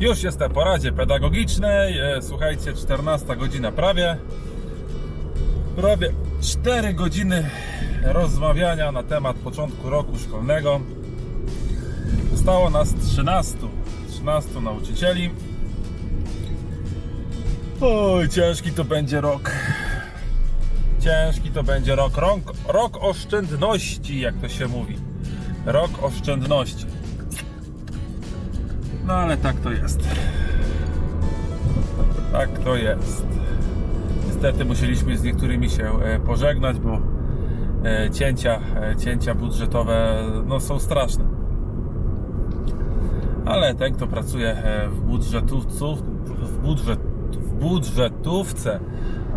Już jestem po radzie pedagogicznej. E, Słuchajcie, 14 godzina prawie. Prawie 4 godziny rozmawiania na temat początku roku szkolnego. Zostało nas 13. 13 nauczycieli. Oj, ciężki to będzie rok. Ciężki to będzie rok. Rok, rok oszczędności, jak to się mówi. Rok oszczędności. No ale tak to jest. Tak to jest. Niestety musieliśmy z niektórymi się e, pożegnać, bo e, cięcia, e, cięcia budżetowe no, są straszne. Ale ten, kto pracuje w budżetówcu, w, budżet, w budżetówce,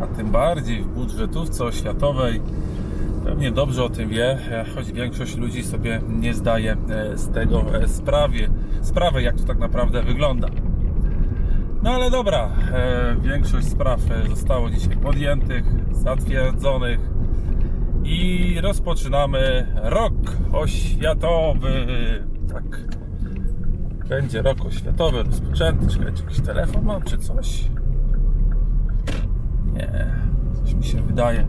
a tym bardziej w budżetówce oświatowej, pewnie dobrze o tym wie, choć większość ludzi sobie nie zdaje z tego sprawy, sprawy jak to tak naprawdę wygląda. No ale dobra, e, większość spraw e, zostało dzisiaj podjętych, zatwierdzonych i rozpoczynamy rok oświatowy. Tak. Będzie rok oświatowy rozpoczęty. Czekajcie, jakiś telefon mam czy coś? Nie, coś mi się wydaje.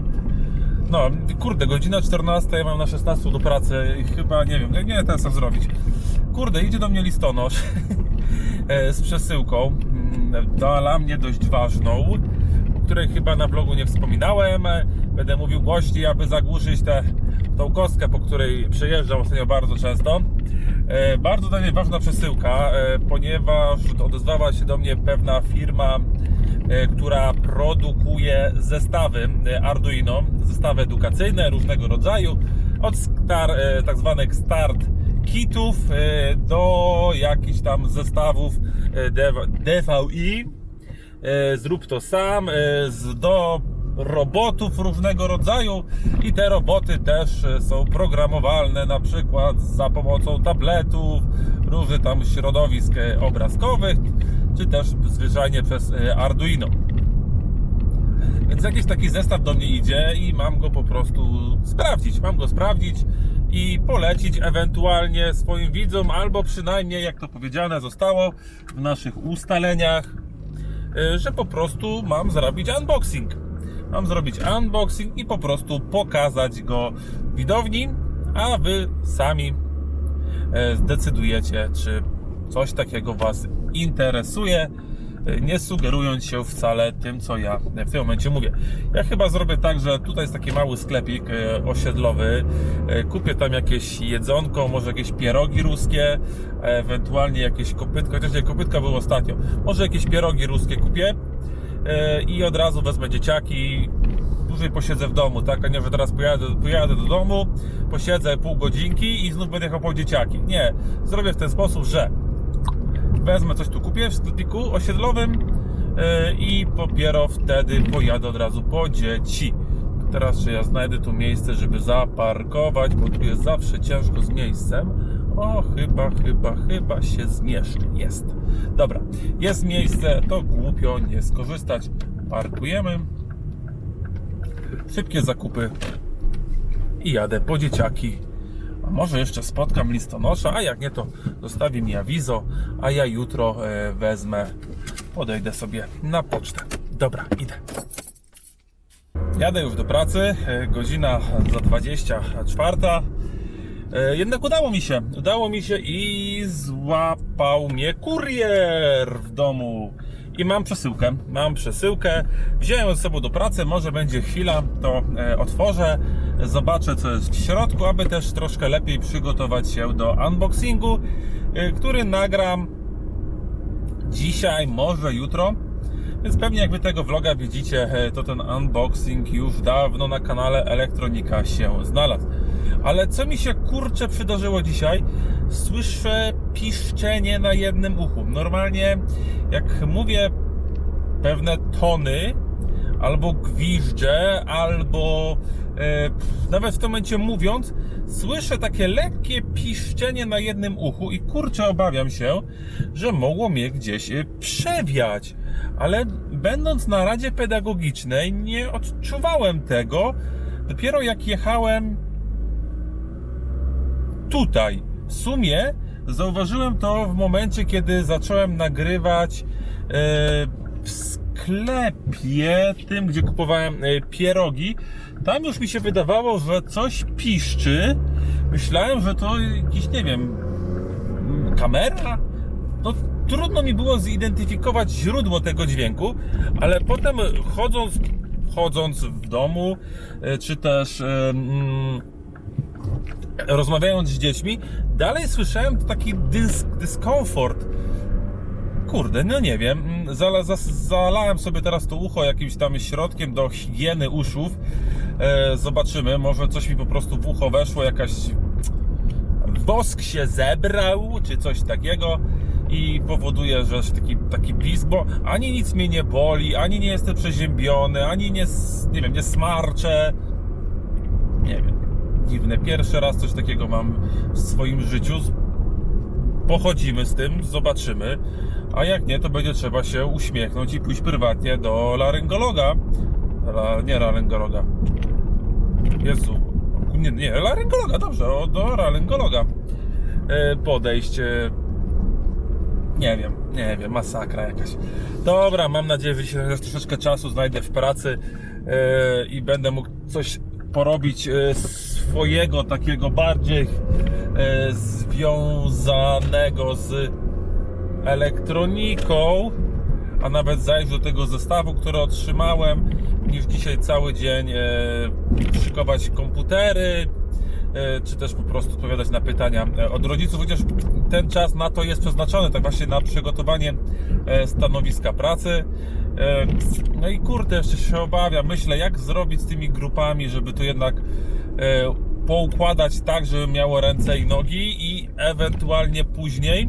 No, kurde, godzina 14, ja mam na 16 do pracy i chyba, nie wiem, nie, nie wiem co zrobić. Kurde, idzie do mnie listonosz e, z przesyłką mm, dla mnie dość ważną, o której chyba na blogu nie wspominałem. E, Będę mówił głośniej, aby zagłuszyć tę tą kostkę, po której przejeżdżam ostatnio bardzo często. E, Bardzo dla mnie ważna przesyłka, ponieważ odezwała się do mnie pewna firma, która produkuje zestawy Arduino, zestawy edukacyjne różnego rodzaju, od tak zwanych start kitów e, do jakichś tam zestawów e, DV- DVI, e, zrób to sam, do robotów różnego rodzaju i te roboty też są programowalne na przykład za pomocą tabletów, różnych tam środowisk obrazkowych, czy też zwyczajnie przez Arduino. Więc jakiś taki zestaw do mnie idzie i mam go po prostu sprawdzić. Mam go sprawdzić i polecić ewentualnie swoim widzom, albo przynajmniej, jak to powiedziane zostało w naszych ustaleniach, y, że po prostu mam zrobić unboxing. Mam zrobić unboxing i po prostu pokazać go widowni, a wy sami e, zdecydujecie, czy coś takiego Was interesuje, nie sugerując się wcale tym, co ja w tym momencie mówię. Ja chyba zrobię tak, że tutaj jest taki mały sklepik e, osiedlowy, e, kupię tam jakieś jedzonko, może jakieś pierogi ruskie, e, ewentualnie jakieś kopytka, chociaż nie, kopytka było ostatnio, może jakieś pierogi ruskie kupię i od razu wezmę dzieciaki, dłużej posiedzę w domu, tak? A nie, że teraz pojadę, pojadę do domu, posiedzę pół godzinki i znów będę jechał po dzieciaki. Nie, zrobię w ten sposób, że wezmę coś tu kupię w sklepiku osiedlowym yy, i dopiero wtedy pojadę od razu po dzieci. Teraz czy ja znajdę tu miejsce, żeby zaparkować, bo tu jest zawsze ciężko z miejscem. O, chyba, chyba, chyba się zmieszczę. Jest. Dobra, jest miejsce, to głupio nie skorzystać. Parkujemy. Szybkie zakupy i jadę po dzieciaki. Może jeszcze spotkam listonosza, a jak nie, to zostawi mi awizo, a ja jutro e, wezmę, podejdę sobie na pocztę. Dobra, idę. Jadę już do pracy, e, godzina za 24. E, Jednak udało mi się, udało mi się i złapał mnie kurier w domu. I mam przesyłkę, mam przesyłkę. Wziąłem ze sobą do pracy, może będzie chwila, to otworzę, zobaczę co jest w środku, aby też troszkę lepiej przygotować się do unboxingu, e, który nagram dzisiaj, może jutro. Więc pewnie jak wy tego vloga widzicie, e, to ten unboxing już dawno na kanale Elektronika się znalazł. Ale co mi się kurczę przydarzyło dzisiaj? Słyszę piszczenie na jednym uchu. Normalnie jak mówię pewne tony, albo gwiżdżę, albo nawet w tym momencie mówiąc, słyszę takie lekkie piszczenie na jednym uchu i kurczę obawiam się, że mogło mnie gdzieś e, przewiać. Ale będąc na Radzie Pedagogicznej nie odczuwałem tego. Dopiero jak jechałem tutaj, w sumie Zauważyłem to w momencie, kiedy zacząłem nagrywać e, w sklepie, tym gdzie kupowałem e, pierogi. Tam już mi się wydawało, że coś piszczy. Myślałem, że to jakiś, nie wiem, kamera? No trudno mi było zidentyfikować źródło tego dźwięku, ale potem chodząc, chodząc w domu, e, czy też e, mm, rozmawiając z dziećmi, dalej słyszałem taki dys, dyskomfort. Kurde, no nie wiem. Zala, zalałem sobie teraz to ucho jakimś tam środkiem do higieny uszów. E, zobaczymy, może coś mi po prostu w ucho weszło, jakaś wosk się zebrał, czy coś takiego i powoduje, że taki, taki pisk, bo ani nic mnie nie boli, ani nie jestem przeziębiony, ani nie, nie wiem, nie smarczę. Nie wiem, dziwne. Pierwszy raz coś takiego mam w swoim życiu. Pochodzimy z tym, zobaczymy. A jak nie, to będzie trzeba się uśmiechnąć i pójść prywatnie do laryngologa. La, nie laryngologa. Jezu. Nie, nie, laryngologa, dobrze, o, do laryngologa podejść. e, Nie wiem, nie wiem, masakra jakaś. Dobra, mam nadzieję, że dzisiaj troszeczkę czasu znajdę w pracy e, i będę mógł coś porobić e, swojego, takiego bardziej związanego z elektroniką, a nawet zajść do tego zestawu, który otrzymałem, niż dzisiaj cały dzień e, szykować komputery, e, czy też po prostu odpowiadać na pytania e, od rodziców, chociaż ten czas na to jest przeznaczony, tak właśnie na przygotowanie stanowiska pracy. No i kurde, jeszcze się obawiam, myślę jak zrobić z tymi grupami, żeby to jednak poukładać tak, żeby miało ręce i nogi i ewentualnie później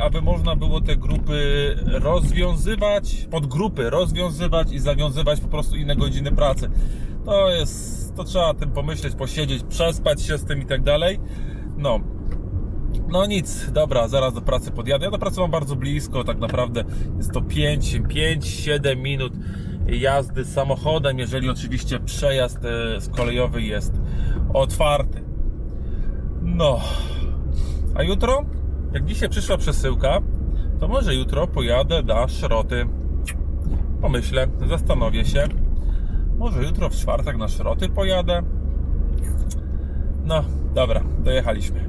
aby można było te grupy rozwiązywać, podgrupy rozwiązywać i zawiązywać po prostu inne godziny pracy. To jest, to trzeba tym pomyśleć, posiedzieć, przespać się z tym i tak dalej. No. No nic, dobra, zaraz do pracy podjadę. Ja do pracy mam bardzo blisko, tak naprawdę jest to 5-7 minut jazdy samochodem, jeżeli oczywiście przejazd e, kolejowy jest otwarty. No, a jutro, jak dzisiaj przyszła przesyłka, to może jutro pojadę na szroty. Pomyślę, zastanowię się. Może jutro w czwartek na szroty pojadę. No, dobra, dojechaliśmy.